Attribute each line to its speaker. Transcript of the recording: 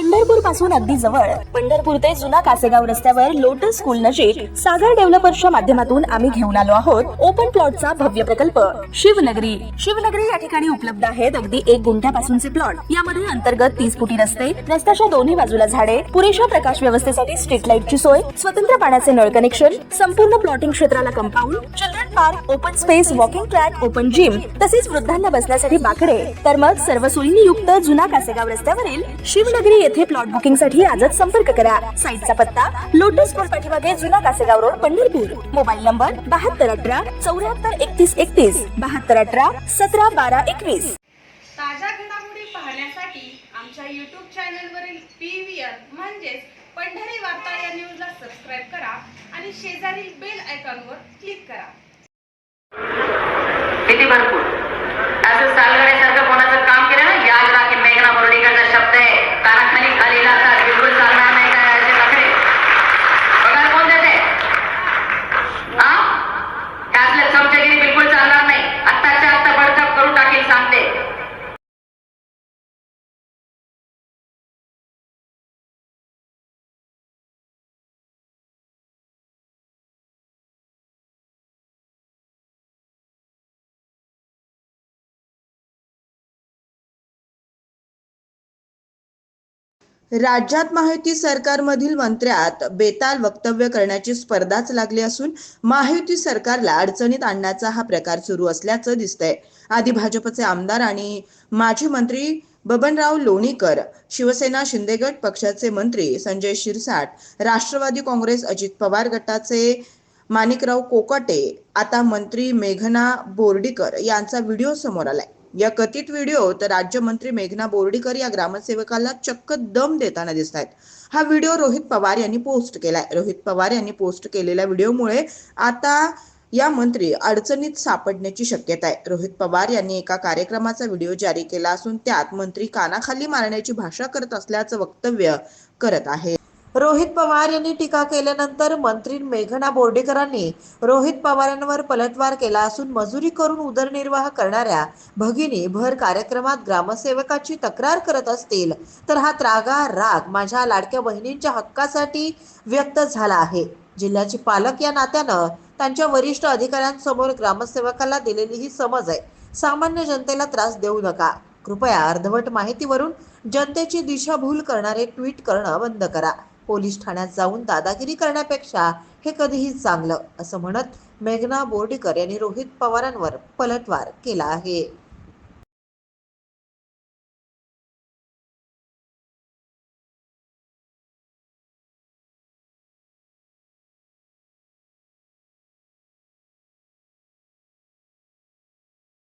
Speaker 1: पंढरपूरपासून अगदी जवळ. पंढरपूर ते जुना कासेगाव रस्त्यावर लोटस स्कूल नजीक सागर डेव्हलपर्सच्या माध्यमातून आम्ही घेऊन आलो आहोत. ओपन प्लॉटचा भव्य प्रकल्प. शिवनगरी. शिवनगरी या ठिकाणी उपलब्ध आहेत अगदी एक गुंठ्यापासूनचे प्लॉट यामध्ये अंतर्गत तीस फुटी रस्ते रस्त्याच्या दोन्ही बाजूला झाडे पुरेशा प्रकाश व्यवस्थेसाठी स्ट्रीट लाईटची सोय स्वतंत्र पाण्याचे नळ कनेक्शन संपूर्ण प्लॉटिंग क्षेत्राला compound children park open space walking track open gym तसेच वृद्धांना बसण्यासाठी बाकडे. तर मग सर्व सोयींनी युक्त जुना कासेगाव रस्त्यावरील शिवनगरी येथे प्लॉट बुकिंगसाठी आजच संपर्क करा. साईटचा पत्ता लोटस स्कूल पाठीमागे जुना Kasegaon road Pandharpur. Mobile number बहात्तर अठरा चौऱ्याहत्तर एकतीस एकतीस बहात्तर अठरा सतरा बारा एकवीस.
Speaker 2: ताज्या घडामोडी पाहण्यासाठी आमच्या यूट्यूब चॅनलवरील पी व्ही आर म्हणजेच पंढरी वार्ता या न्यूजला सबस्क्राईब करा आणि शेजारील बेल आयकॉनवर क्लिक करा.
Speaker 3: भरपूर असं सालगड्यासारखं
Speaker 4: राज्यात महायुती सरकारमधील मंत्र्यात बेताल वक्तव्य करण्याची स्पर्धाच लागली असून महायुती सरकारला अडचणीत आणण्याचा हा प्रकार सुरू असल्याचं दिसतंय. आधी भाजपचे आमदार आणि माजी मंत्री बबनराव लोणीकर शिवसेना शिंदेगट पक्षाचे मंत्री संजय शिरसाट राष्ट्रवादी काँग्रेस अजित पवार गटाचे माणिकराव कोकाटे आता मंत्री मेघना बोर्डीकर यांचा व्हिडिओ समोर आलाय. या कथित व्हिडिओत राज्यमंत्री मेघना बोर्डीकर या ग्रामसेवकाला चक्क दम देताना दिसत आहेत हा व्हिडिओ रोहित पवार यांनी पोस्ट केलाय. रोहित पवार यांनी पोस्ट केलेल्या व्हिडिओमुळे आता या मंत्री अडचणीत सापडण्याची शक्यता आहे. रोहित पवार यांनी एका कार्यक्रमाचा व्हिडिओ जारी केला असून त्यात मंत्री कानाखाली मारण्याची भाषा करत असल्याचं वक्तव्य करत आहे. रोहित पवार यांनी टीका केल्यानंतर मंत्री मेघना बोर्डेकरांनी रोहित पवारांवर पलटवार केला असून मजुरी करून उदरनिर्वाह करणाऱ्या भगिनी भर कार्यक्रमात ग्रामसेवकाची तक्रार करत असतील तर हा त्रागा राग माझ्या लाडक्या बहिणींच्या हक्कासाठी व्यक्त झाला आहे. जिल्ह्याची पालक या नात्यानं त्यांच्या वरिष्ठ अधिकाऱ्यांसमोर ग्रामसेवकाला दिलेली ही समज आहे. सामान्य जनतेला त्रास देऊ नका. कृपया अर्धवट माहितीवरून जनतेची दिशाभूल करणारे ट्विट करणं बंद करा. पोलीस ठाण्यात जाऊन दादागिरी करण्यापेक्षा हे कधीही चांगलं असं म्हणत मेघना बोर्डीकर यांनी रोहित पवारांवर पलटवार केला आहे.